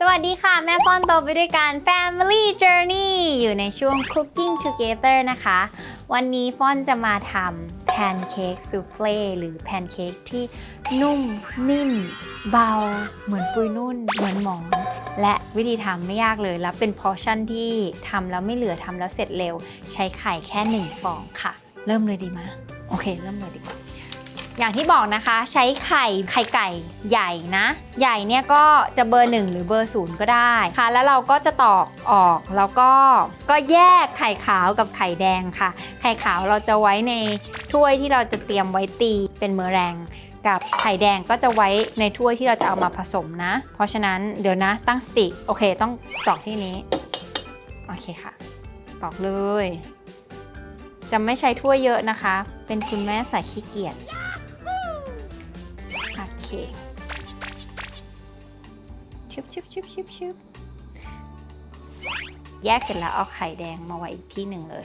สวัสดีค่ะ แม่ป้อนโตไปด้วยกัน Family Journey อยู่ในช่วง Cooking Together นะคะ วันนี้ฟอนจะมาทำแพนเค้กซูเฟ่หรือแพนเค้กที่นุ่ม นิ่ม เบา เหมือนปุยนุ่น เหมือนหมอนและวิธีทำไม่ยากเลย แล้วเป็นพอชั่นที่ทำแล้วไม่เหลือทำแล้วเสร็จเร็ว ใช้ไข่แค่หนึ่งฟองค่ะ เริ่มเลยดีไหมโอเค เริ่มเลยดีกว่า อย่างที่บอกนะคะใช้ไข่ไข่ไก่ใหญ่นะ ใหญ่เนี่ยก็จะเบอร์1หรือเบอร์0ก็ได้ค่ะ แล้วเราก็จะตอกออกแล้วก็ก็แยกไข่ขาวกับไข่แดงค่ะ ไข่ขาวเราจะไว้ในถ้วยที่เราจะเตรียมไว้ตีเป็นเมอแรงกับไข่แดงก็จะไว้ในถ้วยที่เราจะเอามาผสมนะ เพราะฉะนั้นเดี๋ยวนะตั้งสติโอเค ต้องตอกที่นี้โอเคค่ะ ตอกเลย จะไม่ใช้ถ้วยเยอะนะคะ เป็นคุณแม่ใส่ขี้เกียจ เคชุบชุบชุบชุบชุบแยกเสร็จแล้วเอาไข่แดงมาไว้อีกที่หนึ่งเลย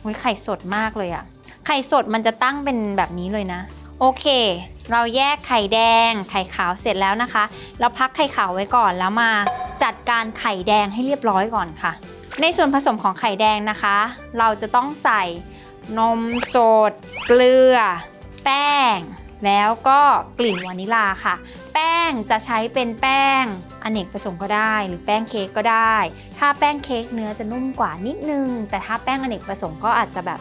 โอ้ยไข่สดมากเลยอะไข่สดมันจะตั้งเป็นแบบนี้เลยนะ โอเค เราแยกไข่แดง ไข่ขาวเสร็จแล้วนะคะ เราพักไข่ขาวไว้ก่อนแล้วมาจัดการไข่แดงให้เรียบร้อยก่อนค่ะ ในส่วนผสมของไข่แดงนะคะ เราจะต้องใส่นมสด เกลือ แป้ง แล้วก็กลิ่นวานิลาค่ะ แป้งจะใช้เป็นแป้งอเนกประสงค์ก็ได้ หรือแป้งเค้กก็ได้ ถ้าแป้งเค้กเนื้อจะนุ่มกว่านิดนึง แต่ถ้าแป้งอเนกประสงค์ก็อาจจะแบบ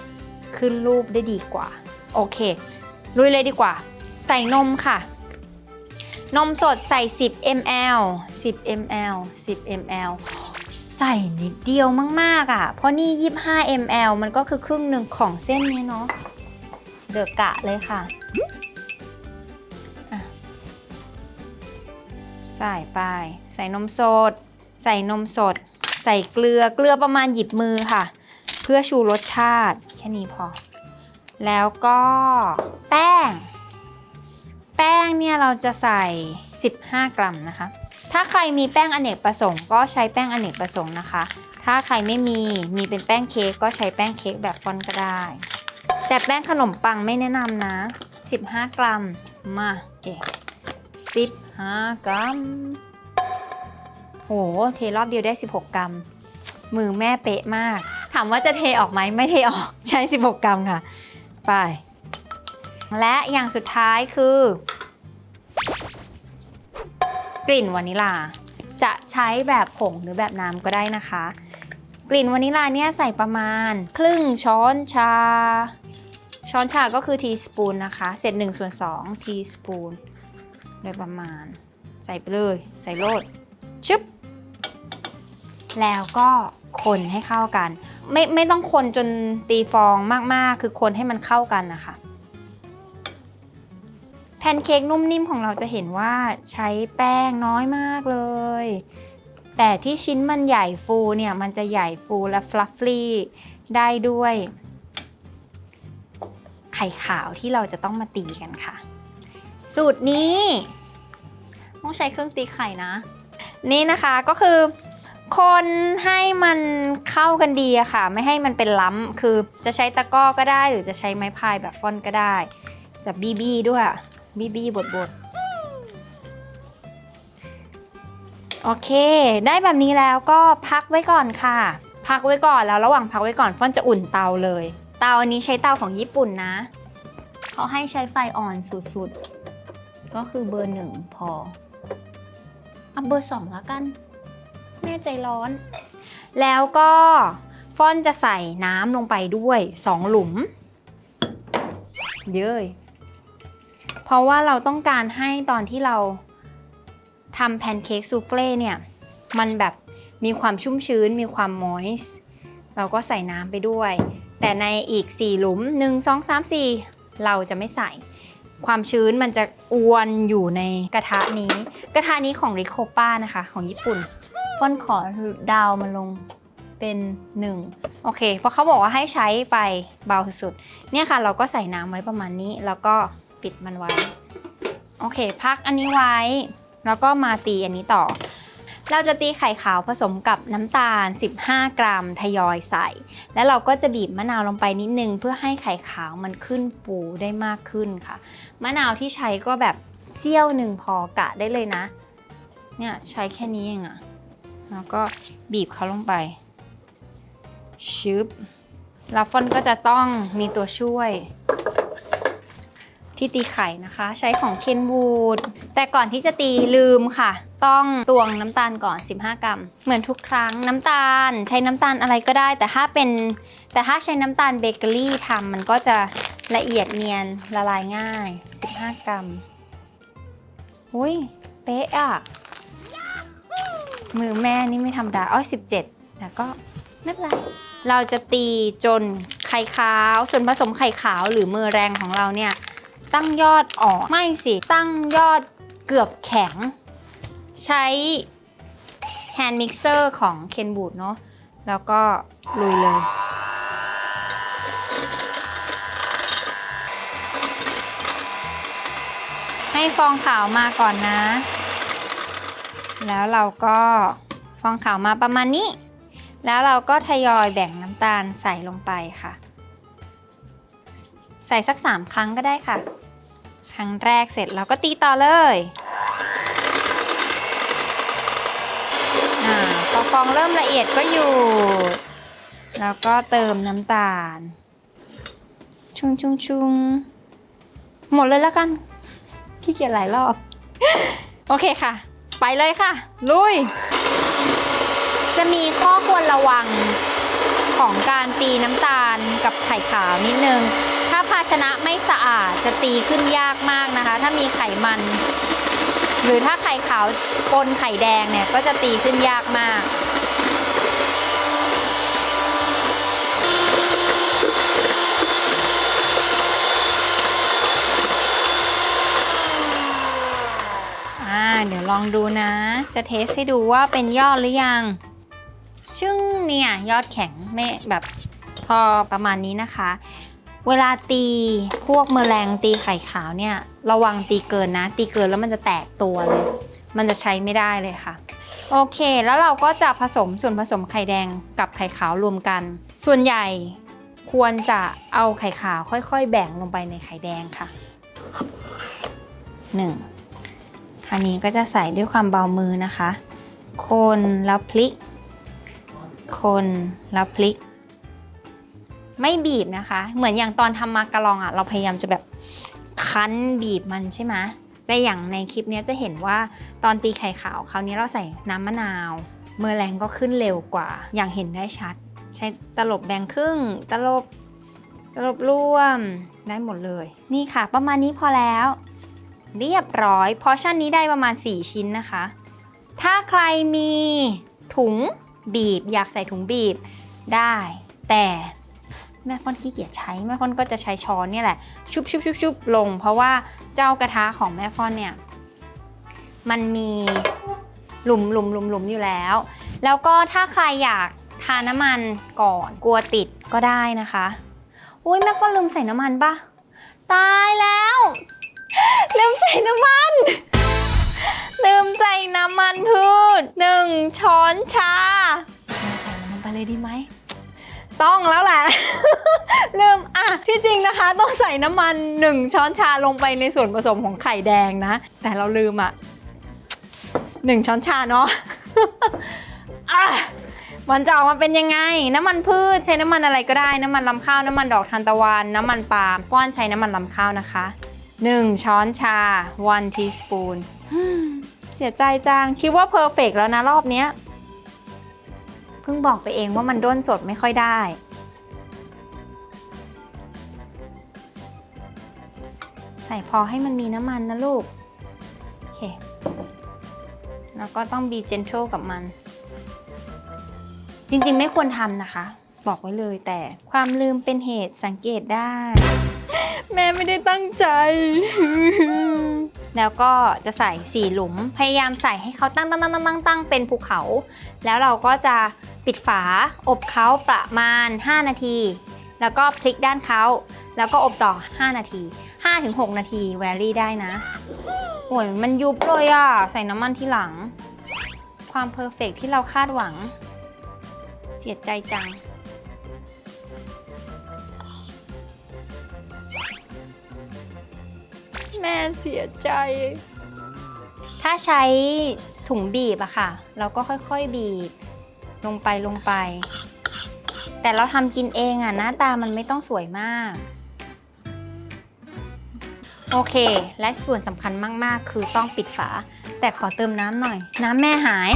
ขึ้นรูปได้ดีกว่า โอเค ลุยเลยดีกว่า ใส่นมค่ะ นมสดใส่ 10 ml 10 ml 10 ml ใส่นิดเดียวมากๆอะ เพราะนี่ 25 ml มันก็คือครึ่งหนึ่งของเส้นนี้เนาะเดอะกะเลยค่ะ ใส่ไป ใส่นมสด ใส่นมสด ใส่เกลือเกลือประมาณหยิบมือค่ะ เพื่อชูรสชาติแค่นี้พอ แล้วก็แป้ง แป้งเนี่ยเราจะใส่ 15 กรัมนะคะ ถ้าใครมีแป้งอเนกประสงค์ก็ใช้แป้งอเนกประสงค์นะคะ ถ้าใครไม่มีมีเป็นแป้งเค้กก็ใช้แป้งเค้กแบบฟอนก็ได้ แต่แป้งขนมปังไม่แนะนำนะ 15 กรัมมาเอ๊ะ 5 กรัม โห เทรอบเดียวได้ 16 กรัม มือแม่เป๊ะมาก ถามว่าจะเทออกไหม ไม่เทออก ใช้ 16 กรัมค่ะ ไป และอย่างสุดท้ายคือ กลิ่นวานิลา จะใช้แบบผงหรือแบบน้ำก็ได้นะคะ กลิ่นวานิลาเนี่ยใส่ประมาณ ครึ่งช้อนชาช้อนชาก็คือทีสปูนนะคะเสร็จ1ส่วน2ทีสปูน โดยประมาณ ใส่ไปเลย ใส่โลดชึบแล้วก็คนให้เข้ากัน ไม่ไม่ต้องคนจนตีฟองมากๆ คือคนให้มันเข้ากันนะคะ แพนเค้กนุ่มนิ่มของเราจะเห็นว่าใช้แป้งน้อยมากเลย แต่ที่ชิ้นมันใหญ่ฟูเนี่ย มันจะใหญ่ฟูและฟลัฟฟี่ได้ด้วย ไข่ขาวที่เราจะต้องมาตีกันค่ะ สูตรนี้ต้องใช้เครื่องตีไข่นะ นี่นะคะก็คือ คนให้มันเข้ากันดีอะค่ะ ไม่ให้มันเป็นล้ำคือจะใช้ตะก้อก็ได้ หรือจะใช้ไม้พายแบบฟอนก็ได้ จะบีบีด้วยบีบีบดบดโอเค ได้แบบนี้แล้วก็พักไว้ก่อนค่ะ พักไว้ก่อนแล้วระหว่างพักไว้ก่อนฟอนจะอุ่นเตาเลย เตาอันนี้ใช้เตาของญี่ปุ่นนะ เขาให้ใช้ไฟอ่อนสุดๆ ก็คือเบอร์หนึ่งพอเอาเบอร์สองล้วกัน แม่ใจร้อน แล้วก็ฟอนจะใส่น้ำลงไปด้วย2หลุม เย้ยเพราะว่าเราต้องการให้ตอนที่เราทำแพนเค้กซูเฟ่เนี่ย มันแบบมีความชุ่มชื้นมีความมอยส์เราก็ใส่น้ำไปด้วย แต่ในอีก 4 หลุม 1 2 3 4 เราจะไม่ใส่ ความชื้นมันจะอวนอยู่ในกระทะนี้ กระทะนี้ของริโคป้านะคะ ของญี่ปุ่นฟอนขอดาวมันลงเป็น 1 โอเค เพราะเขาบอกว่าให้ใช้ไฟเบาสุดๆเนี่ยค่ะ เราก็ใส่น้ำไว้ประมาณนี้ แล้วก็ปิดมันไว้ โอเค พักอันนี้ไว้ แล้วก็มาตีอันนี้ต่อ เราจะตีไข่ขาวผสมกับน้ำตาล 15 กรัมทยอยใส่ แล้วเราก็จะบีบมะนาวลงไปนิดนึง เพื่อให้ไข่ขาวมันขึ้นฟูได้มากขึ้นค่ะ มะนาวที่ใช้ก็แบบเสี้ยวหนึ่งพอกะได้เลยนะ เนี่ยใช้แค่นี้เองอะแล้วก็บีบเขาลงไปชึบล้วฟอนก็จะต้องมีตัวช่วย ที่ตีไข่นะคะ ใช้ของเคนวูดแต่ก่อนที่จะตีลืมค่ะ ต้องตวงน้ำตาลก่อน 15 กรัม เหมือนทุกครั้งน้ำตาล ใช้น้ำตาลอะไรก็ได้ แต่ถ้าเป็นแต่ถ้าใช้น้ำตาลเบเกอรี่ทำมันก็จะละเอียดเนียนละลายง่าย 15 กรัมอุ้ยเป๊ะอะมือแม่นี่ไม่ธรรมดาอ้อย17แต่ก็ไม่เป็นไรเราจะตีจนไข่ขาว ส่วนผสมไข่ขาวหรือมือแรงของเราเนี่ย ตั้งยอดอ่อนไม่สิ ตั้งยอดเกือบแข็ง ใช้แฮนด์มิกเซอร์ของเคนบูดเนาะแล้วก็ลุยเลยให้ฟองขาวมาก่อนนะ แล้วเราก็ฟองขาวมาประมาณนี้ แล้วเราก็ทยอยแบ่งน้ำตาลใส่ลงไปค่ะ ใส่สัก 3 ครั้งก็ได้ค่ะ รั้งแรกเสร็จเราก็ตีต่อเลยอาพอฟองเริ่มละเอียดก็หยุดแล้วก็เติมน้ำตาล ชุงชุงชุงหมดเลยแล้วกัน ขี้เกียจหลายรอบ โอเคค่ะ ไปเลยค่ะ ลุย จะมีข้อควรระวังของการตีน้ำตาลกับไข่ขาวนิดนึง ภาชนะไม่สะอาดจะตีขึ้นยากมากนะคะ ถ้ามีไขมัน หรือถ้าไข่ขาวปนไข่แดงเนี่ยก็จะตีขึ้นยากมากอ่าเดี๋ยวลองดูนะ จะเทสให้ดูว่าเป็นยอดหรือยังซึ่งเนี่ยยอดแข็งไม่แบบพอประมาณนี้นะคะ เวลาตีพวกแมลงตีไข่ขาวเนี่ย ระวังตีเกินนะ ตีเกินแล้วมันจะแตกตัวเลย มันจะใช้ไม่ได้เลยค่ะ โอเค แล้วเราก็จะผสมส่วนผสมไข่แดงกับไข่ขาวรวมกัน ส่วนใหญ่ควรจะเอาไข่ขาวค่อยๆ แบ่งลงไปในไข่แดงค่ะ 1 คราวนี้ก็จะใส่ด้วยความเบามือนะคะ คนแล้วพลิก คนแล้วพลิก ไม่บีบนะคะ เหมือนอย่างตอนทำมากะลองอะเราพยายามจะแบบคั้นบีบมันใช่ไหมแต่อย่างในคลิปนี้จะเห็นว่าตอนตีไข่ขาวคราวนี้เราใส่น้ำมะนาวเมอร์แรงก็ขึ้นเร็วกว่า อย่างเห็นได้ชัด ใช้ตลบแบ่งครึ่ง ตลบตลบร่วมได้หมดเลย นี่ค่ะ ประมาณนี้พอแล้ว เรียบร้อยพอชั่นนี้ได้ประมาณ 4 ชิ้นนะคะ ถ้าใครมีถุงบีบ อยากใส่ถุงบีบได้ แต่ แม่ฟอนขี้เกียจใช้แม่ฟอนก็จะใช้ช้อนเนี่ยแหละชุบชุบชุบชุบลง เพราะว่าเจ้ากระทะของแม่ฟอนเนี่ยมันมีหลุมหลุมหลุมหลุมอยู่แล้ว แล้วก็ถ้าใครอยากทาน้ำมันก่อนกลัวติดก็ได้นะคะอุ้ยแม่ฟอนลืมใส่น้ำมันปะตายแล้วลืมใส่น้ำมัน ลืมใส่น้ำมันพืชหนึ่งช้อนชาเราใส่น้ำมันไปเลยดีไหม ต้องแล้วแหละ ลืมอะที่จริงนะคะ ต้องใส่น้ำมัน 1 ช้อนชาลงไปในส่วนผสมของไข่แดงนะ แต่เราลืมอะ1ช้อนชาเนาะอะมันจะออกมาเป็นยังไง น้ำมันพืชใช้น้ำมันอะไรก็ได้ น้ำมันลำข้าว น้ำมันดอกทานตะวัน น้ำมันปาล์มก้อนใช้น้ำมันลำข้าวนะคะ 1 ช้อนชา 1 teaspoon เสียใจจัง คิดว่าเพอร์เฟกแล้วนะรอบเนี้ย พิ่งบอกไปเองว่ามันด้นสดไม่ค่อยได้ ใส่พอให้มันมีน้ำมันนะลูก โอเค แล้วก็ต้อง be gentle กับมัน จริงๆ ไม่ควรทำนะคะ บอกไว้เลยแต่ความลืมเป็นเหตุสังเกตได้ แม่ไม่ได้ตั้งใจแล้วก็จะใส่สี่หลุม พยายามใส่ให้เขาตั้งตั้งตั้งตั้งตั้งตั้งเป็นภูเขา แล้วเราก็จะ ปิดฝา อบเขาประมาณ 5 นาที แล้วก็พลิกด้านเขาแล้วก็อบต่อ 5 นาที 5-6 นาทีแวรี่ได้นะโอ้ยมันยุบเลยอะ ใส่น้ำมันที่หลัง ความเพอร์เฟกที่เราคาดหวัง เสียใจจัง แม่เสียใจ ถ้าใช้ถุงบีบอะค่ะ เราก็ค่อยๆบีบ ลงไปลงไป แต่เราทำกินเองอะหน้าตามันไม่ต้องสวยมาก โอเค และส่วนสำคัญมากๆ คือต้องปิดฝา แต่ขอเติมน้ำหน่อย น้ำแม่หาย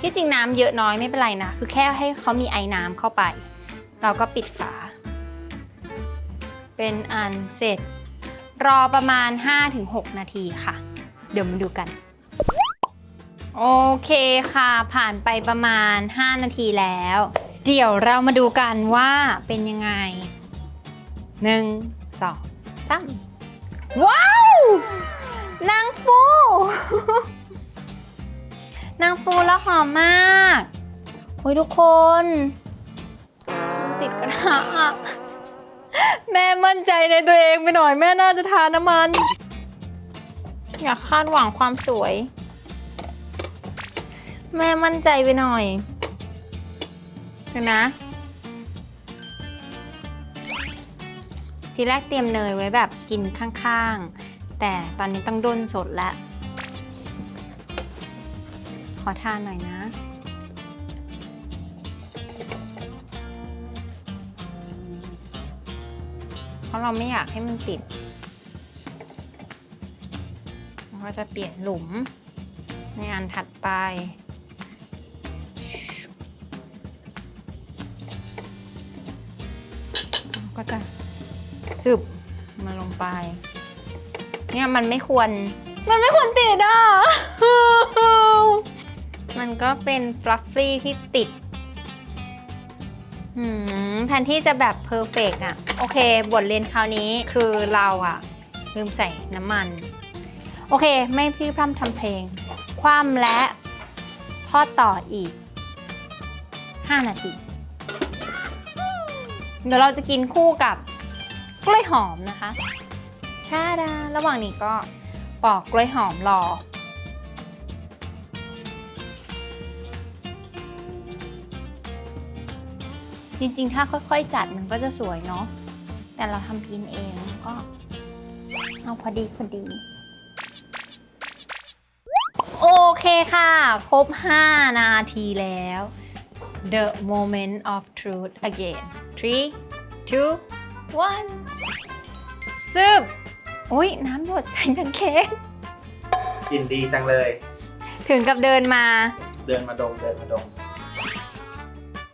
ที่จริงน้ำเยอะน้อยไม่เป็นไรนะ คือแค่ให้เขามีไอ้น้ำเข้าไป เราก็ปิดฝา เป็นอันเสร็จ รอประมาณ 5-6 นาทีค่ะ เดี๋ยวมาดูกัน โอเคค่ะ ผ่านไปประมาณ 5 นาทีแล้ว เดี๋ยวเรามาดูกันว่าเป็นยังไง 1 2 3 ว้าว นางฟู นางฟูแล้วหอมมากโอ้ยทุกคน ติดกระทะอะแม่มั่นใจในตัวเองไปหน่อยแม่น่าจะทานน้ำมัน อย่าคาดหวังความสวย แม่มั่นใจไปหน่อยเดี๋ยวนะ ทีแรกเตรียมเนยไว้แบบกินข้างๆ แต่ตอนนี้ต้องด้นสดแล้ว ขอทานหน่อยนะเพราะเราไม่อยากให้มันติด ก็จะเปลี่ยนหลุม ในอันถัดไป ก็จะซึบมันลงไป เนี่ยมันไม่ควร มันไม่ควรติดอะ มันก็เป็นฟลัฟฟี่ที่ติดแทนที่จะแบบเพอร์เฟกอะโอเค บทเรียนคราวนี้คือเราอะลืมใส่น้ำมัน โอเค ไม่พี่พร่ำทำเพลง คว่ำและทอดต่ออีก 5 นาที เดี๋ยวเราจะกินคู่กับกล้วยหอมนะคะชาดา ระหว่างนี้ก็ปอกกล้วยหอมรอ จริงๆ ถ้าค่อยๆ จัดมันก็จะสวยเนาะ แต่เราทำกินเองก็เอาพอดีพอดี เคค่ะ ครบ 5 นาทีแล้ว The moment of truth again 3 2 1ซึบอุ้ยน้ำหยดใส่แพนเค้กกลินดีจังเลย ถึงกับเดินมา เดินมาดมเดินมาดม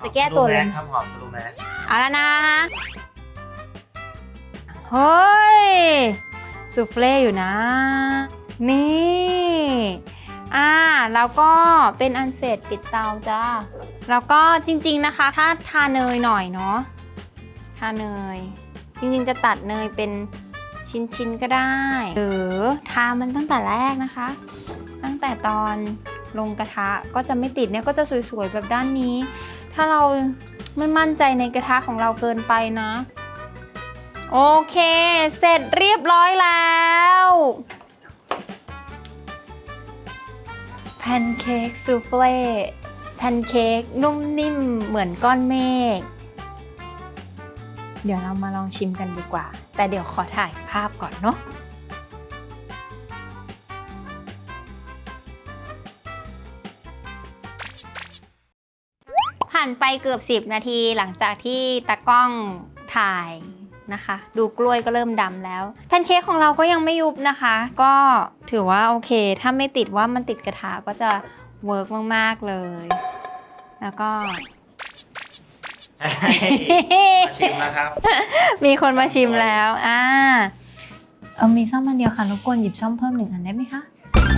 จะแก้ตัวเลยรู้ไหมทำหอมรู้ไหมเอาแล้วนะเฮ้ย ซูเฟ่อยู่นะ นี่ อ่าแล้วก็เป็นอันเสร็จปิดเตาจ้า แล้วก็จริงๆนะคะ ถ้าทาเนยหน่อยเนาะทาเนย จริงๆจะตัดเนยเป็นชิ้นๆก็ได้ หรือทามันตั้งแต่แรกนะคะ ตั้งแต่ตอนลงกระทะก็จะไม่ติดเนี่ยก็จะสวยๆแบบด้านนี้ ถ้าเราไม่มั่นใจในกระทะของเราเกินไปนะ โอเค เสร็จเรียบร้อยแล้ว แพนเค้กซูเฟ่แพนเค้กนุ่มนิ่มเหมือนก้อนเมฆ เดี๋ยวเรามาลองชิมกันดีกว่า แต่เดี๋ยวขอถ่ายภาพก่อนเนาะผ่านไปเกือบ 10 นาทีหลังจากที่ตากล้องถ่าย นะคะ ดูกล้วยก็เริ่มดำแล้ว แพนเค้กของเราก็ยังไม่ยุบนะคะ ก็ถือว่าโอเค ถ้าไม่ติดว่ามันติดกระทะก็จะเวิร์กมาก ๆ เลย แล้วก็มาชิมนะครับ มีคนมาชิมแล้วอ่าเออมีซ่อมอันเดียวค่ะรบกวนหยิบซ่อมเพิ่มหนึ่งอันได้ไหมคะ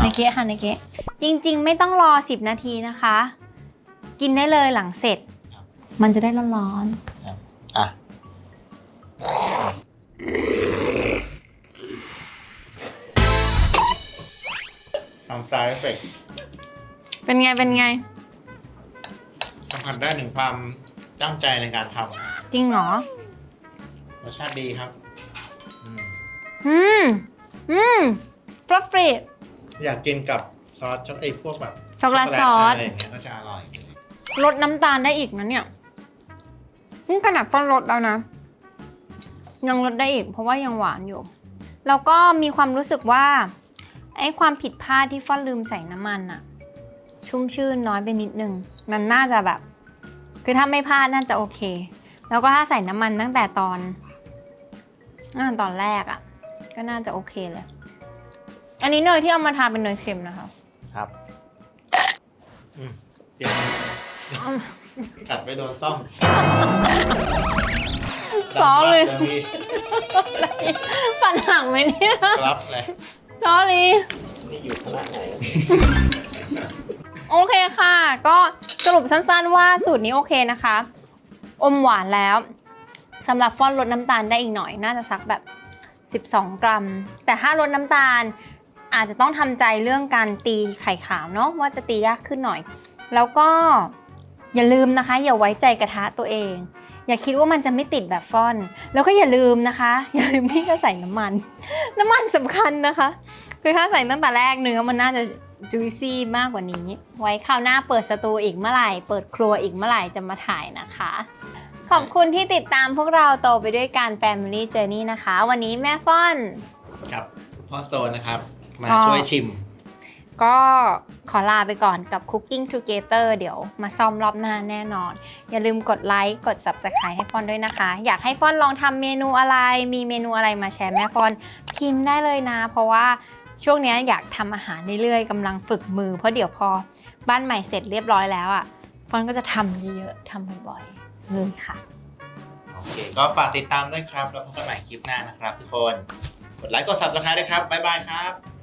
ในเก๊ะค่ะในเก๊ะจริง ๆ ไม่ต้องรอ 10 นาทีนะคะ กินได้เลยหลังเสร็จครับมันจะได้ร้อนอะ ทำซาวเอฟเฟกๆเป็นไงเป็นไง สัมผัสได้ถึงความตั้งใจในการทจริงเหรอำรสชาติดีครับอืมอืม อืมฟลัฟฟี่อยากกินกับซอสช็อกไอ้พวกแบบช็อกโกแลตซอสอะไรอย่างเงี้ยก็จะอร่อยเลยลดน้ำตาลได้อีกนะเนี่ย นี่ขนาดฟ้อนลดแล้วนะ ยังลดได้อีกเพราะว่ายังหวานอยู่ แล้วก็มีความรู้สึกว่าไอ้ความผิดพลาดที่ฟอนลืมใส่น้ำมันอะชุ่มชื่นน้อยไปนิดนึง มันน่าจะแบบ คือถ้าไม่พลาดน่าจะโอเค แล้วก็ถ้าใส่น้ำมันตั้งแต่ตอนอ่าตอนแรกอะก็น่าจะโอเคเลย อันนี้เนยที่เอามาทาเป็นเนยเค็มนะคะ ครับอืมเจ็บกัดไปโดนซ่อม ซ้อเลยดังมากพี่ปัญหาไหมเนี่ยครับเลยซ้อเลยนี่อยู่ข้างหน้าไหนโอเคค่ะ ก็สรุปสั้นๆว่าสูตรนี้โอเคนะคะ อมหวานแล้วสำหรับฟอนต์ลดน้ำตาลได้อีกหน่อย น่าจะสักแบบ 12 กรัม แต่ถ้าลดน้ำตาลอาจจะต้องทำใจเรื่องการตีไข่ขาวเนาะว่าจะตียากขึ้นหน่อย แล้วก็ อย่าลืมนะคะ อย่าไว้ใจกระทะตัวเอง อย่าคิดว่ามันจะไม่ติดแบบฟอนต์แล้วก็อย่าลืมนะคะ อย่าลืมที่จะใส่น้ำมัน น้ำมันสำคัญนะคะ คือถ้าใส่ตั้งแต่แรกเนื้อมันน่าจะ juicy มากกว่านี้ ไว้คราวหน้าเปิดสตูอีกเมื่อไหร่ เปิดครัวอีกเมื่อไหร่จะมาถ่ายนะคะ ขอบคุณที่ติดตามพวกเราโตไปด้วยกัน Family Journey นะคะ วันนี้แม่ฟ่อนกับพ่อสโตนนะครับ มาก็ช่วยชิม ก็ขอลาไปก่อนกับ Cooking Together เดี๋ยวมาซ่อมรอบหน้าแน่นอน อย่าลืมกดไลค์กด Subscribe ให้ฟอนด้วยนะคะ อยากให้ฟอนลองทำเมนูอะไร มีเมนูอะไรมาแชร์แม่ฟอนพิมพ์ได้เลยนะ เพราะว่าช่วงนี้อยากทำอาหารเรื่อยๆกำลังฝึกมือ เพราะเดี๋ยวพอบ้านใหม่เสร็จเรียบร้อยแล้วอะฟอนก็จะทำเยอะๆทำบ่อยๆเลยค่ะโอเค ก็ฝากติดตามด้วยครับ แล้วพบกันใหม่คลิปหน้านะครับทุกคน กดไลค์กด subscribe ด้วยครับบ๊ายบายครับ